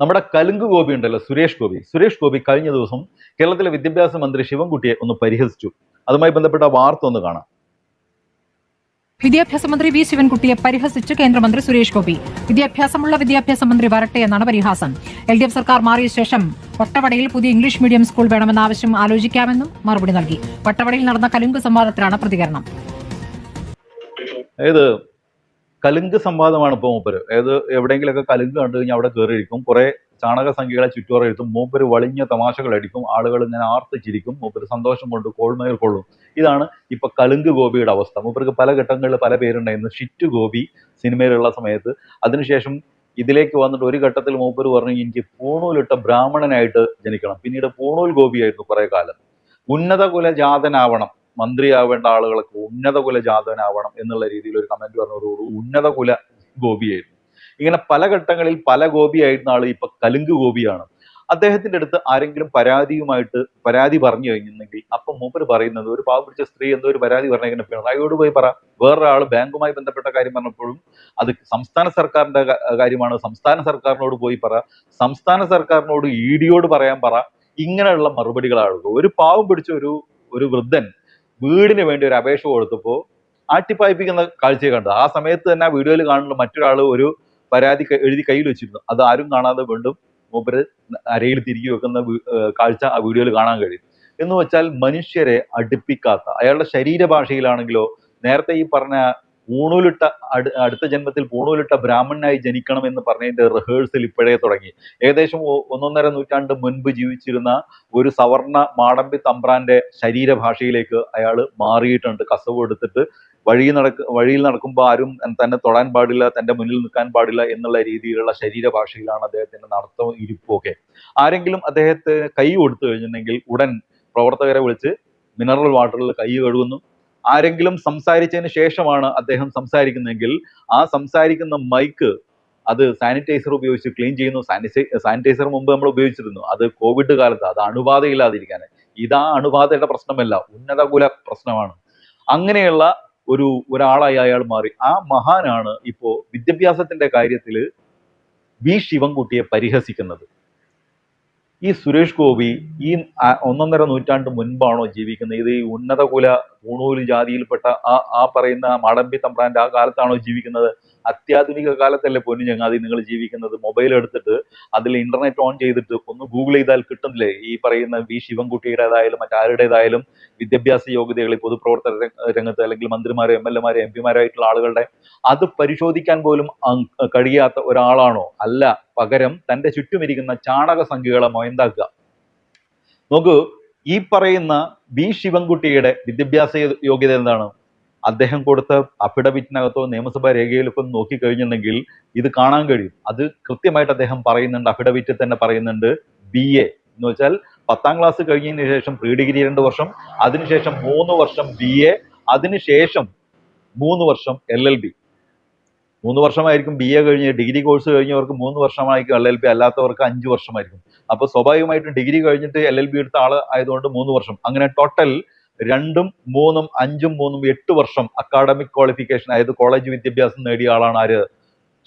നമ്മുടെ കലുങ്ക് ഗോപി ഉണ്ടല്ലോ സുരേഷ് ഗോപി. സുരേഷ് ഗോപി കഴിഞ്ഞ ദിവസം കേരളത്തിലെ വിദ്യാഭ്യാസ മന്ത്രി ശിവൻകുട്ടിയെ ഒന്ന് പരിഹസിച്ചു. അതുമായി ബന്ധപ്പെട്ട വാർത്ത ഒന്ന് കാണാം. വിദ്യാഭ്യാസ മന്ത്രി വി ശിവൻകുട്ടിയെ പരിഹസിച്ച് കേന്ദ്രമന്ത്രി സുരേഷ് ഗോപി. വിദ്യാഭ്യാസമുള്ള വിദ്യാഭ്യാസ മന്ത്രി വരട്ടെ എന്നാണ് പരിഹാസം. എൽ ഡി എഫ് സർക്കാർ മാറിയ ശേഷം വട്ടവടയിൽ പുതിയ ഇംഗ്ലീഷ് മീഡിയം സ്കൂൾ വേണമെന്ന ആവശ്യം ആലോചിക്കാമെന്നും മറുപടി നൽകി. വട്ടവടയിൽ നടന്ന കലുങ്ക് സംവാദത്തിലാണ് പ്രതികരണം. കലുങ്ക് സംവാദമാണ് ഇപ്പോൾ മൂപ്പര്. ഏത് എവിടെയെങ്കിലൊക്കെ കലുങ്ക് കണ്ടു കഴിഞ്ഞാൽ അവിടെ കയറിയിരിക്കും കുറെ ചാണക സംഖ്യകളെ ചുറ്റുവറ എഴുത്തും മൂപ്പര് വളിഞ്ഞ തമാശകൾ അടിക്കും. ആളുകൾ ഇങ്ങനെ ആർത്തിച്ചിരിക്കും മൂപ്പര് സന്തോഷം കൊണ്ട് കോൾമേൽ കൊള്ളും. ഇതാണ് ഇപ്പൊ കലുങ്ക് ഗോപിയുടെ അവസ്ഥ. മൂപ്പർക്ക് പല ഘട്ടങ്ങളിൽ പല പേരുണ്ടായിരുന്നു. ഷിറ്റ് ഗോപി സിനിമയിലുള്ള സമയത്ത്. അതിനുശേഷം ഇതിലേക്ക് വന്നിട്ട് ഒരു ഘട്ടത്തിൽ മൂപ്പര് പറഞ്ഞു എനിക്ക് പൂണൂലിട്ട ബ്രാഹ്മണനായിട്ട് ജനിക്കണം. പിന്നീട് പൂണൂൽ ഗോപിയായിരുന്നു കുറെ കാലം. ഉന്നത കുല ജാതനാവണം മന്ത്രിയാവേണ്ട ആളുകളൊക്കെ ഉന്നത കുല ജാതനാവണം എന്നുള്ള രീതിയിൽ ഒരു കമന്റ് ഒരു ഉന്നത കുല ഗോപിയായിരുന്നു. ഇങ്ങനെ പല ഘട്ടങ്ങളിൽ പല ഗോപിയായിരുന്ന ആൾ ഇപ്പൊ കലുങ്ക് ഗോപിയാണ്. അദ്ദേഹത്തിന്റെ അടുത്ത് ആരെങ്കിലും പരാതിയുമായിട്ട് പരാതി പറഞ്ഞു കഴിഞ്ഞിരുന്നെങ്കിൽ അപ്പം മൂപ്പര് പറയുന്നത് ഒരു പാവം പിടിച്ച സ്ത്രീ എന്തോ ഒരു പരാതി പറഞ്ഞെങ്കിൽ പിണറായിയോട് പോയി. പറ. വേറൊരാൾ ബാങ്കുമായി ബന്ധപ്പെട്ട കാര്യം പറഞ്ഞപ്പോഴും അത് സംസ്ഥാന സർക്കാരിന്റെ കാര്യമാണ്. സംസ്ഥാന സർക്കാരിനോട് പോയി പറ. സംസ്ഥാന സർക്കാരിനോട് ഇ ഡിയോട് പറയാൻ പറ. ഇങ്ങനെയുള്ള മറുപടികളാണ് ഒരു പാവം പിടിച്ച ഒരു ഒരു വൃദ്ധൻ വീടിന് വേണ്ടി ഒരു അപേക്ഷ കൊടുത്തപ്പോൾ ആട്ടിപ്പായിപ്പിക്കുന്ന കാഴ്ച കണ്ടത്. ആ സമയത്ത് തന്നെ ആ വീഡിയോയിൽ കാണുന്ന മറ്റൊരാൾ ഒരു പരാതി എഴുതി കയ്യിൽ വെച്ചിരുന്നു. അത് ആരും കാണാതെ വീണ്ടും മൂപ്പര് അരയിൽ തിരികെ വെക്കുന്ന കാഴ്ച ആ വീഡിയോയിൽ കാണാൻ കഴിയും. എന്ന് വെച്ചാൽ മനുഷ്യരെ അടുപ്പിക്കാത്ത അയാളുടെ ശരീരഭാഷയിലാണെങ്കിലോ നേരത്തെ ഈ പറഞ്ഞ പൂണൂലിട്ട അടു- അടുത്ത ജന്മത്തിൽ പൂണൂലിട്ട ബ്രാഹ്മണനായി ജനിക്കണം എന്ന് പറഞ്ഞതിന്റെ റിഹേഴ്സൽ ഇപ്പോഴേ തുടങ്ങി. ഏകദേശം ഒന്നൊന്നര നൂറ്റാണ്ട് മുൻപ് ജീവിച്ചിരുന്ന ഒരു സവർണ മാടമ്പി തമ്പ്രാന്റെ ശരീരഭാഷയിലേക്ക് അയാൾ മാറിയിട്ടുണ്ട്. കസവ് എടുത്തിട്ട് വഴി നടക്ക വഴിയിൽ നടക്കുമ്പോൾ ആരും തന്നെ തൊടാൻ പാടില്ല തന്റെ മുന്നിൽ നിൽക്കാൻ പാടില്ല എന്നുള്ള രീതിയിലുള്ള ശരീരഭാഷയിലാണ് അദ്ദേഹത്തിന്റെ നടത്തവും ഇരിപ്പും ഒക്കെ. ആരെങ്കിലും അദ്ദേഹത്തെ കൈ കൊടുത്തു കഴിഞ്ഞിട്ടുണ്ടെങ്കിൽ ഉടൻ പ്രവർത്തകരെ വിളിച്ച് മിനറൽ വാട്ടറിൽ കൈ കഴുകുന്നു. ആരെങ്കിലും സംസാരിച്ചതിന് ശേഷമാണ് അദ്ദേഹം സംസാരിക്കുന്നതെങ്കിൽ ആ സംസാരിക്കുന്ന മൈക്ക് അത് സാനിറ്റൈസർ ഉപയോഗിച്ച് ക്ലീൻ ചെയ്യുന്നു. സാനിറ്റൈ സാനിറ്റൈസർ മുമ്പ് നമ്മൾ ഉപയോഗിച്ചിരുന്നു. അത് കോവിഡ് കാലത്ത് അത് അണുബാധയില്ലാതിരിക്കാൻ ഇതാ അണുബാധയുടെ പ്രശ്നമല്ല ഉന്നതകുല പ്രശ്നമാണ്. അങ്ങനെയുള്ള ഒരു ഒരാളായി അയാൾ മാറി. ആ മഹാനാണ് ഇപ്പോ വിദ്യാഭ്യാസത്തിന്റെ കാര്യത്തിൽ വി ശിവൻകുട്ടിയെ പരിഹസിക്കുന്നത്. ഈ സുരേഷ് ഗോപി ഈ ഒന്നൊന്നര നൂറ്റാണ്ട് മുൻപാണോ ജീവിക്കുന്നത്? ഇത് ഈ ഉന്നത കുല പൂണൂൽ ജാതിയിൽപ്പെട്ട ആ ആ പറയുന്ന മാടമ്പി തമ്പ്രാന്റെ ആ കാലത്താണോ ജീവിക്കുന്നത്? അത്യാധുനിക കാലത്തല്ലേ പൊന്നു ചങ്ങാതി നിങ്ങൾ ജീവിക്കുന്നത്? മൊബൈൽ എടുത്തിട്ട് അതിൽ ഇന്റർനെറ്റ് ഓൺ ചെയ്തിട്ട് ഒന്ന് ഗൂഗിൾ ചെയ്താൽ കിട്ടുന്നില്ലേ? ഈ പറയുന്ന വി ശിവൻകുട്ടിയുടേതായാലും മറ്റാരുടേതായാലും വിദ്യാഭ്യാസ യോഗ്യതകൾ പൊതുപ്രവർത്തന രംഗ- രംഗത്ത് അല്ലെങ്കിൽ മന്ത്രിമാരെ എം എൽ എമാരെ എം പിമാരായിട്ടുള്ള ആളുകളുടെ അത് പരിശോധിക്കാൻ പോലും കഴിയാത്ത ഒരാളാണോ? അല്ല. പകരം തന്റെ ചുറ്റുമിരിക്കുന്ന ചാണക സംഖ്യകളെ മൊയന്താക്കുക. നോക്കൂ ഈ പറയുന്ന ബി ശിവൻകുട്ടിയുടെ വിദ്യാഭ്യാസ യോഗ്യത എന്താണ്? അദ്ദേഹം കൊടുത്ത അഫിഡവിറ്റിനകത്തോ നിയമസഭാ രേഖയിലൊക്കെ നോക്കിക്കഴിഞ്ഞിട്ടുണ്ടെങ്കിൽ ഇത് കാണാൻ കഴിയും. അത് കൃത്യമായിട്ട് അദ്ദേഹം പറയുന്നുണ്ട് അഫിഡവിറ്റിൽ തന്നെ പറയുന്നുണ്ട് ബി എ. എന്ന് വെച്ചാൽ പത്താം ക്ലാസ് കഴിഞ്ഞതിന് ശേഷം പ്രീ ഡിഗ്രി രണ്ട് വർഷം അതിനുശേഷം മൂന്ന് വർഷം ബി എ അതിനുശേഷം മൂന്ന് വർഷം എൽ എൽ ബി. മൂന്ന് വർഷമായിരിക്കും ബി എ കഴിഞ്ഞ് ഡിഗ്രി കോഴ്സ് കഴിഞ്ഞവർക്ക് മൂന്ന് വർഷമായിരിക്കും എൽ എൽ ബി അല്ലാത്തവർക്ക് അഞ്ച് വർഷമായിരിക്കും. അപ്പൊ സ്വാഭാവികമായിട്ടും ഡിഗ്രി കഴിഞ്ഞിട്ട് എൽ എൽ ബി എടുത്ത ആൾ ആയതുകൊണ്ട് മൂന്ന് വർഷം. അങ്ങനെ ടോട്ടൽ രണ്ടും മൂന്നും അഞ്ചും മൂന്നും എട്ട് വർഷം അക്കാഡമിക് ക്വാളിഫിക്കേഷൻ അതായത് കോളേജ് വിദ്യാഭ്യാസം നേടിയ ആളാണ് ആര്?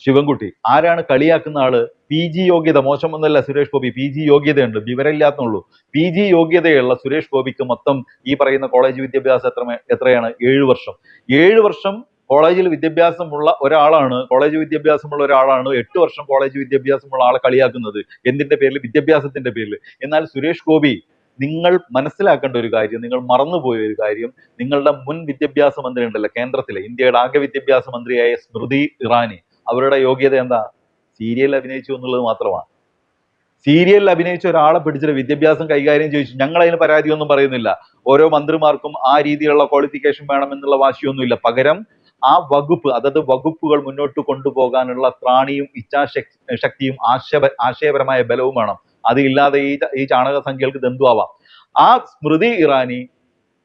ശിവൻകുട്ടി. ആരാണ് കളിയാക്കുന്ന ആൾ? പി ജി യോഗ്യത മോശമൊന്നുമല്ല സുരേഷ് ഗോപി. പി ജി യോഗ്യതയുണ്ട്. വിവരമില്ലാത്തുള്ളൂ പി ജി യോഗ്യതയുള്ള സുരേഷ് ഗോപിക്ക് മൊത്തം ഈ പറയുന്ന കോളേജ് വിദ്യാഭ്യാസം എത്ര എത്രയാണ്? ഏഴ് വർഷം. ഏഴ് വർഷം കോളേജിൽ വിദ്യാഭ്യാസമുള്ള ഒരാളാണ് കോളേജ് വിദ്യാഭ്യാസമുള്ള ഒരാളാണ് എട്ട് വർഷം കോളേജ് വിദ്യാഭ്യാസമുള്ള ആളെ കളിയാക്കുന്നത്. എന്തിന്റെ പേരിൽ വിദ്യാഭ്യാസത്തിന്റെ പേരിൽ എന്നാൽ സുരേഷ് ഗോപി നിങ്ങൾ മനസ്സിലാക്കേണ്ട ഒരു കാര്യം നിങ്ങൾ മറന്നുപോയ ഒരു കാര്യം നിങ്ങളുടെ മുൻ വിദ്യാഭ്യാസ മന്ത്രി ഉണ്ടല്ലോ കേന്ദ്രത്തിലെ ഇന്ത്യയുടെ ആകെ വിദ്യാഭ്യാസ മന്ത്രിയായ സ്മൃതി ഇറാനി. അവരുടെ യോഗ്യത എന്താ? സീരിയൽ അഭിനയിച്ചു എന്നുള്ളത് മാത്രമാണ്. സീരിയലിൽ അഭിനയിച്ച ഒരാളെ പിടിച്ചിട്ട് വിദ്യാഭ്യാസം കൈകാര്യം ചെയ്യിച്ചു ഞങ്ങൾ അതിന് പരാതിയൊന്നും പറയുന്നില്ല. ഓരോ മന്ത്രിമാർക്കും ആ രീതിയിലുള്ള ക്വാളിഫിക്കേഷൻ വേണമെന്നുള്ള വാശിയൊന്നുമില്ല. പകരം ആ വകുപ്പ് അതത് വകുപ്പുകൾ മുന്നോട്ട് കൊണ്ടുപോകാനുള്ള ത്രാണിയും ഇച്ഛാശക്തി ശക്തിയും ആശയ ആശയപരമായ ബലവും വേണം. അത് ഇല്ലാതെ ഈ ഈ ചാണക സംഖ്യകൾക്ക് ദന്തുവാവാം ആ സ്മൃതി ഇറാനി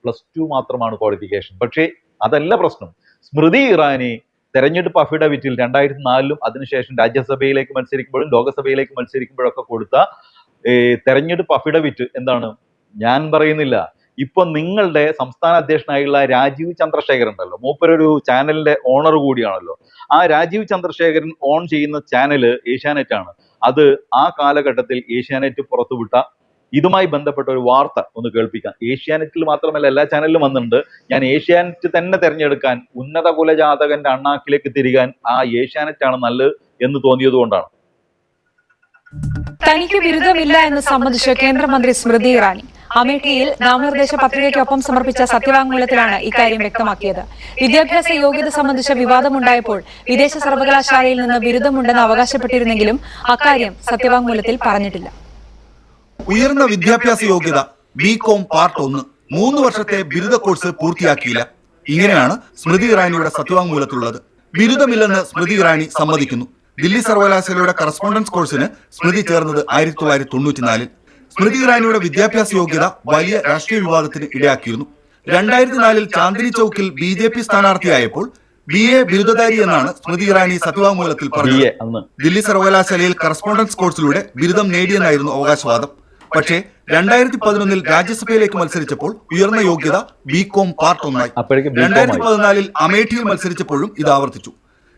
പ്ലസ് ടു മാത്രമാണ് ക്വാളിഫിക്കേഷൻ. പക്ഷേ അതല്ല പ്രശ്നം. സ്മൃതി ഇറാനി തെരഞ്ഞെടുപ്പ് അഫിഡവിറ്റിൽ രണ്ടായിരത്തി നാലിലും അതിനുശേഷം രാജ്യസഭയിലേക്ക് മത്സരിക്കുമ്പോഴും ലോകസഭയിലേക്ക് മത്സരിക്കുമ്പോഴൊക്കെ കൊടുത്ത തെരഞ്ഞെടുപ്പ് അഫിഡവിറ്റ് എന്താണ്? ഞാൻ പറയുന്നില്ല. ഇപ്പൊ നിങ്ങളുടെ സംസ്ഥാന അധ്യക്ഷനായുള്ള രാജീവ് ചന്ദ്രശേഖരൻ ഉണ്ടല്ലോ. മൂപ്പരൊരു ചാനലിന്റെ ഓണർ കൂടിയാണല്ലോ. ആ രാജീവ് ചന്ദ്രശേഖരൻ ഓൺ ചെയ്യുന്ന ചാനൽ ഏഷ്യാനെറ്റ് ആണ്. അത് ആ കാലഘട്ടത്തിൽ ഏഷ്യാനെറ്റ് പുറത്തുവിട്ട ഇതുമായി ബന്ധപ്പെട്ട ഒരു വാർത്ത ഒന്ന് കേൾപ്പിക്കാം. ഏഷ്യാനെറ്റിൽ മാത്രമല്ല എല്ലാ ചാനലിലും വന്നിട്ടുണ്ട്. ഞാൻ ഏഷ്യാനെറ്റ് തന്നെ തിരഞ്ഞെടുക്കാൻ ഉന്നത കുലജാതകന്റെ അണ്ണാക്കിലേക്ക് തിരികാൻ ആ ഏഷ്യാനെറ്റ് ആണ് നല്ലത് എന്ന് തോന്നിയത് കൊണ്ടാണ്. തനിക്ക് ബിരുദമില്ല എന്ന് സംബന്ധിച്ച് കേന്ദ്രമന്ത്രി സ്മൃതി ഇറാനി. അമേഠിയിൽ നാമനിർദ്ദേശ പത്രികയ്ക്കൊപ്പം സമർപ്പിച്ച സത്യവാങ്മൂലത്തിലാണ് ഇക്കാര്യം വ്യക്തമാക്കിയത്. വിദ്യാഭ്യാസ യോഗ്യത സംബന്ധിച്ച വിവാദമുണ്ടായപ്പോൾ വിദേശ സർവകലാശാലയിൽ നിന്ന് ബിരുദമുണ്ടെന്ന് അവകാശപ്പെട്ടിരുന്നെങ്കിലും അക്കാര്യം സത്യവാങ്മൂലത്തിൽ പറഞ്ഞിട്ടില്ല. ഉയർന്ന വിദ്യാഭ്യാസ യോഗ്യത ബി കോം പാർട്ട് ഒന്ന് മൂന്ന് വർഷത്തെ ബിരുദ കോഴ്സ് പൂർത്തിയാക്കിയില്ല. ഇങ്ങനെയാണ് സ്മൃതി ഇറാനിയുടെ സത്യവാങ്മൂലത്തിലുള്ളത്. ബിരുദമില്ലെന്ന് സ്മൃതി ഇറാനി സമ്മതിക്കുന്നു. ദില്ലി സർവകലാശാലയുടെ കറസ്പോണ്ടൻസ് കോഴ്സിന് സ്മൃതി ചേർന്നത് ആയിരത്തി തൊള്ളായിരത്തി തൊണ്ണൂറ്റിനാലിൽ. സ്മൃതി ഇറാനിയുടെ വിദ്യാഭ്യാസ യോഗ്യത വലിയ രാഷ്ട്രീയ വിവാദത്തിന് ഇടയാക്കിയിരുന്നു. രണ്ടായിരത്തി നാലിൽ ചാന്ദിനി ചൌക്കിൽ ബി ജെ പി സ്ഥാനാർത്ഥിയായപ്പോൾ ബി എ ബിരുദധാരി എന്നാണ് സ്മൃതി ഇറാനി സത്യവാങ്മൂലത്തിൽ പറഞ്ഞത്. ദില്ലി സർവകലാശാലയിൽ കറസ്പോണ്ടൻസ് കോഴ്സിലൂടെ ബിരുദം നേടിയെന്നായിരുന്നു അവകാശവാദം. പക്ഷേ രണ്ടായിരത്തി പതിനൊന്നിൽ രാജ്യസഭയിലേക്ക് മത്സരിച്ചപ്പോൾ ഉയർന്ന യോഗ്യത ബി കോം പാർട്ട് ഒന്നായി. രണ്ടായിരത്തി പതിനാലിൽ അമേഠിയിൽ മത്സരിച്ചപ്പോഴും ഇത് ആവർത്തിച്ചു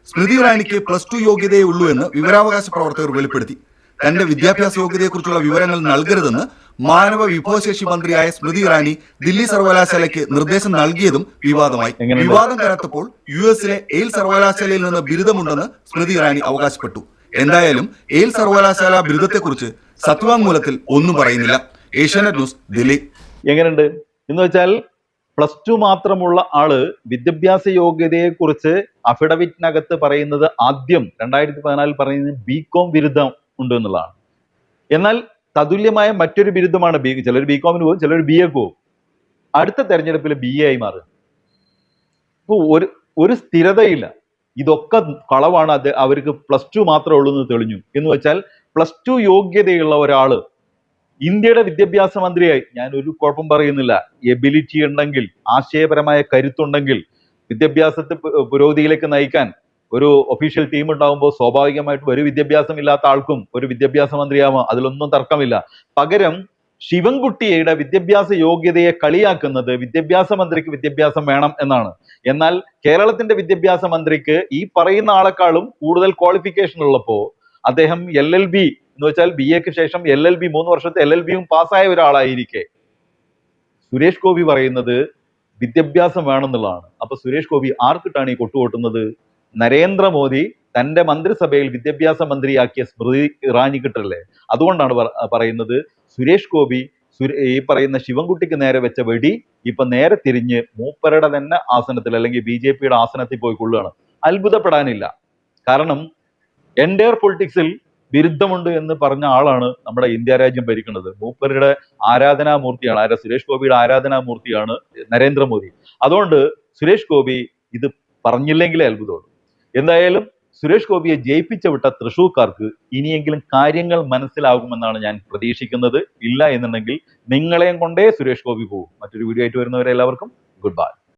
സ്മൃതി ഇറാനിക്ക് പ്ലസ് ടു യോഗ്യതയേ ഉള്ളൂ എന്ന് വിവരാവകാശ പ്രവർത്തകർ വെളിപ്പെടുത്തി. തന്റെ വിദ്യാഭ്യാസ യോഗ്യതയെക്കുറിച്ചുള്ള വിവരങ്ങൾ നൽകരുതെന്ന് മാനവ വിഭവശേഷി മന്ത്രിയായ സ്മൃതി ഇറാനി ദില്ലി സർവകലാശാലയ്ക്ക് നിർദ്ദേശം നൽകിയതും വിവാദമായി. വിവാദം കനത്തപ്പോൾ യു എസിലെ എയിൽ സർവകലാശാലയിൽ നിന്ന് ബിരുദമുണ്ടെന്ന് സ്മൃതി ഇറാനി അവകാശപ്പെട്ടു. എന്തായാലും എയിൽ സർവകലാശാല ബിരുദത്തെക്കുറിച്ച് സത്യവാങ്മൂലത്തിൽ ഒന്നും പറയുന്നില്ല. ഏഷ്യാനെറ്റ് ന്യൂസ് ദില്ലി. എങ്ങനെയുണ്ട്? എന്ന് വെച്ചാൽ പ്ലസ് ടു മാത്രമുള്ള ആൾ വിദ്യാഭ്യാസ യോഗ്യതയെ കുറിച്ച് അഫിഡവിറ്റിനകത്ത് പറയുന്നത് ആദ്യം രണ്ടായിരത്തി പതിനാലിൽ പറയുന്നത് ബി കോം ബിരുദം ഉണ്ട് എന്നുള്ളതാണ് എന്നാൽ തതുല്യമായ മറ്റൊരു ബിരുദമാണ് ബി ചിലർ ബി കോമിന് പോകും ചിലർ ബി എ പോകും. അടുത്ത തെരഞ്ഞെടുപ്പിൽ ബി എ ആയി മാറും ഇപ്പൊ ഒരു ഒരു സ്ഥിരതയില്ല. ഇതൊക്കെ കളവാണ് അത് അവർക്ക് പ്ലസ് ടു മാത്രമേ ഉള്ളൂ എന്ന് തെളിഞ്ഞു. എന്ന് വെച്ചാൽ പ്ലസ് ടു യോഗ്യതയുള്ള ഒരാൾ ഇന്ത്യയുടെ വിദ്യാഭ്യാസ മന്ത്രിയായി. ഞാൻ ഒരു കുഴപ്പം പറയുന്നില്ല. എബിലിറ്റി ഉണ്ടെങ്കിൽ ആശയപരമായ കരുത്തുണ്ടെങ്കിൽ വിദ്യാഭ്യാസത്തെ പുരോഗതിയിലേക്ക് നയിക്കാൻ ഒരു ഒഫീഷ്യൽ ടീം ഉണ്ടാകുമ്പോൾ സ്വാഭാവികമായിട്ടും ഒരു വിദ്യാഭ്യാസം ഇല്ലാത്ത ആൾക്കും ഒരു വിദ്യാഭ്യാസ മന്ത്രിയാവാം. അതിലൊന്നും തർക്കമില്ല. പകരം ശിവൻകുട്ടിയുടെ വിദ്യാഭ്യാസ യോഗ്യതയെ കളിയാക്കുന്നത് വിദ്യാഭ്യാസ മന്ത്രിക്ക് വിദ്യാഭ്യാസം വേണം എന്നാണ്. എന്നാൽ കേരളത്തിന്റെ വിദ്യാഭ്യാസ മന്ത്രിക്ക് ഈ പറയുന്ന ആളെക്കാളും കൂടുതൽ ക്വാളിഫിക്കേഷൻ ഉള്ളപ്പോ അദ്ദേഹം എൽ എൽ ബി എന്ന് വെച്ചാൽ ബി എക്ക് ശേഷം എൽ എൽ ബി മൂന്ന് വർഷത്തെ എൽ എൽ ബിയും പാസ്സായ ഒരാളായിരിക്കെ. സുരേഷ് ഗോപി പറയുന്നത് വിദ്യാഭ്യാസം വേണമെന്നുള്ളതാണ് അപ്പൊ സുരേഷ് ഗോപി ആർക്കിട്ടാണ് ഈ കൊട്ടുകൊട്ടുന്നത്? നരേന്ദ്രമോദി തന്റെ മന്ത്രിസഭയിൽ വിദ്യാഭ്യാസ മന്ത്രിയാക്കിയ സ്മൃതി ഇറാനി കിട്ടല്ലേ? അതുകൊണ്ടാണ് പറ- പറയുന്നത്. സുരേഷ് ഗോപി ഈ പറയുന്ന ശിവൻകുട്ടിക്ക് നേരെ വെച്ച വെടി ഇപ്പൊ നേരെ തിരിഞ്ഞ് മൂപ്പരുടെ തന്നെ ആസനത്തിൽ അല്ലെങ്കിൽ ബി ജെ പിയുടെ ആസനത്തിൽ പോയി കൊള്ളുകയാണ്. അത്ഭുതപ്പെടാനില്ല. കാരണം എൻഡയർ പൊളിറ്റിക്സിൽ ബിരുദ്ധമുണ്ട് എന്ന് പറഞ്ഞ ആളാണ് നമ്മുടെ ഇന്ത്യ രാജ്യം ഭരിക്കുന്നത്. മൂപ്പരുടെ ആരാധനാമൂർത്തിയാണ് ആരാ സുരേഷ് ഗോപിയുടെ ആരാധനാമൂർത്തിയാണ് നരേന്ദ്രമോദി. അതുകൊണ്ട് സുരേഷ് ഗോപി ഇത് പറഞ്ഞില്ലെങ്കിലേ അത്ഭുതമുള്ളൂ. എന്തായാലും സുരേഷ് ഗോപിയെ ജയിപ്പിച്ച വിട്ട തൃശൂർക്കാർക്ക് ഇനിയെങ്കിലും കാര്യങ്ങൾ മനസ്സിലാകുമെന്നാണ് ഞാൻ പ്രതീക്ഷിക്കുന്നത്. ഇല്ല എന്നുണ്ടെങ്കിൽ നിങ്ങളെയും കൊണ്ടേ സുരേഷ് ഗോപി പോകും മറ്റൊരു വീഡിയോ ആയിട്ട് വരുന്നവരെ എല്ലാവർക്കും ഗുഡ് ബൈ.